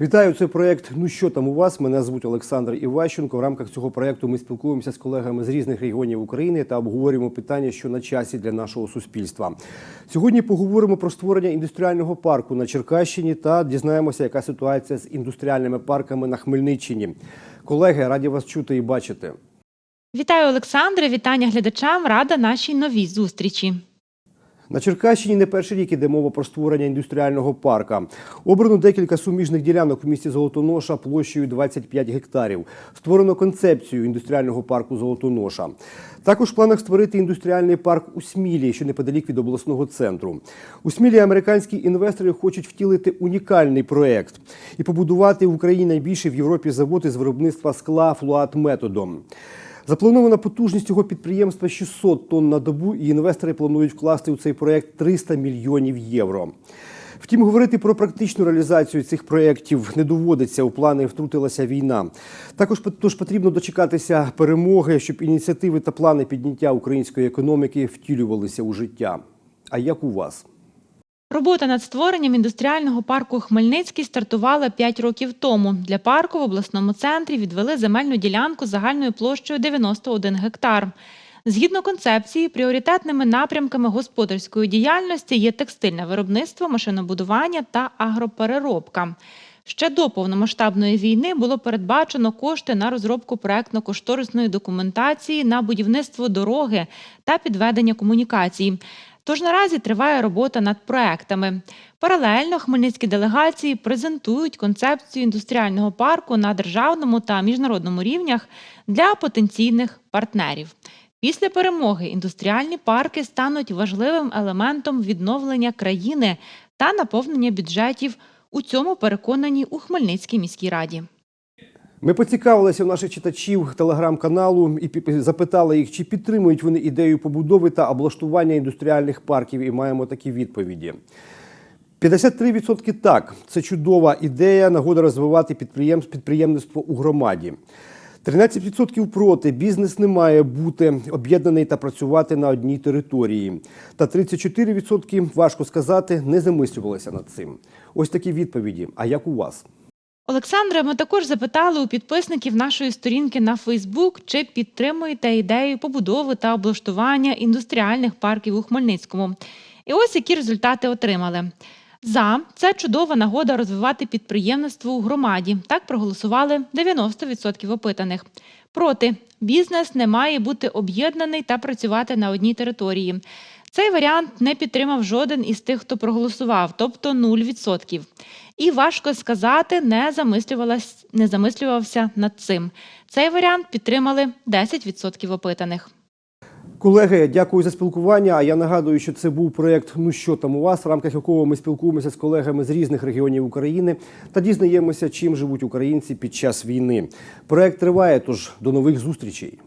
Вітаю, це проєкт Ну що там у вас? Мене звуть Олександр Іващенко. В рамках цього проєкту ми спілкуємося з колегами з різних регіонів України та обговорюємо питання, що на часі для нашого суспільства. Сьогодні поговоримо про створення індустріального парку на Черкащині та дізнаємося, яка ситуація з індустріальними парками на Хмельниччині. Колеги, раді вас чути і бачити. Вітаю, Олександре. Вітання глядачам. Рада нашій новій зустрічі. На Черкащині не перший рік іде мова про створення індустріального парка. Обрано декілька суміжних ділянок у місті Золотоноша площею 25 гектарів. Створено концепцію індустріального парку Золотоноша. Також в планах створити індустріальний парк у Смілі, що неподалік від обласного центру. У Смілі американські інвестори хочуть втілити унікальний проект і побудувати в Україні найбільший в Європі завод із виробництва скла флуат методом. Запланована потужність цього підприємства 600 тонн на добу, і інвестори планують вкласти у цей проект 300 мільйонів євро. Втім, говорити про практичну реалізацію цих проєктів не доводиться. У плани втрутилася війна. Також тож потрібно дочекатися перемоги, щоб ініціативи та плани підняття української економіки втілювалися у життя. А як у вас? Робота над створенням індустріального парку Хмельницький стартувала 5 років тому. Для парку в обласному центрі відвели земельну ділянку загальною площею 91 гектар. Згідно концепції, пріоритетними напрямками господарської діяльності є текстильне виробництво, машинобудування та агропереробка. Ще до повномасштабної війни було передбачено кошти на розробку проектно-кошторисної документації на будівництво дороги та підведення комунікацій. Тож наразі триває робота над проектами. Паралельно хмельницькі делегації презентують концепцію індустріального парку на державному та міжнародному рівнях для потенційних партнерів. Після перемоги індустріальні парки стануть важливим елементом відновлення країни та наповнення бюджетів. У цьому переконані у Хмельницькій міській раді. Ми поцікавилися у наших читачів телеграм-каналу і запитали їх, чи підтримують вони ідею побудови та облаштування індустріальних парків, і маємо такі відповіді. 53% так, це чудова ідея, нагода розвивати підприємств, підприємництво у громаді. 13% проти бізнес не має бути об'єднаний та працювати на одній території. Та 34% важко сказати, не замислювалися над цим. Ось такі відповіді. А як у вас? Олександре, ми також запитали у підписників нашої сторінки на Фейсбук, чи підтримуєте ідею побудови та облаштування індустріальних парків у Хмельницькому. І ось які результати отримали. За це чудова нагода розвивати підприємництво у громаді. Так проголосували 90% опитаних. Проти бізнес не має бути об'єднаний та працювати на одній території. Цей варіант не підтримав жоден із тих, хто проголосував, тобто 0%. І важко сказати, не не замислювався над цим. Цей варіант підтримали 10% опитаних. Колеги, дякую за спілкування. Я нагадую, що це був проєкт Ну що там у вас, в рамках якого ми спілкуємося з колегами з різних регіонів України та дізнаємося, чим живуть українці під час війни. Проєкт триває, тож до нових зустрічей.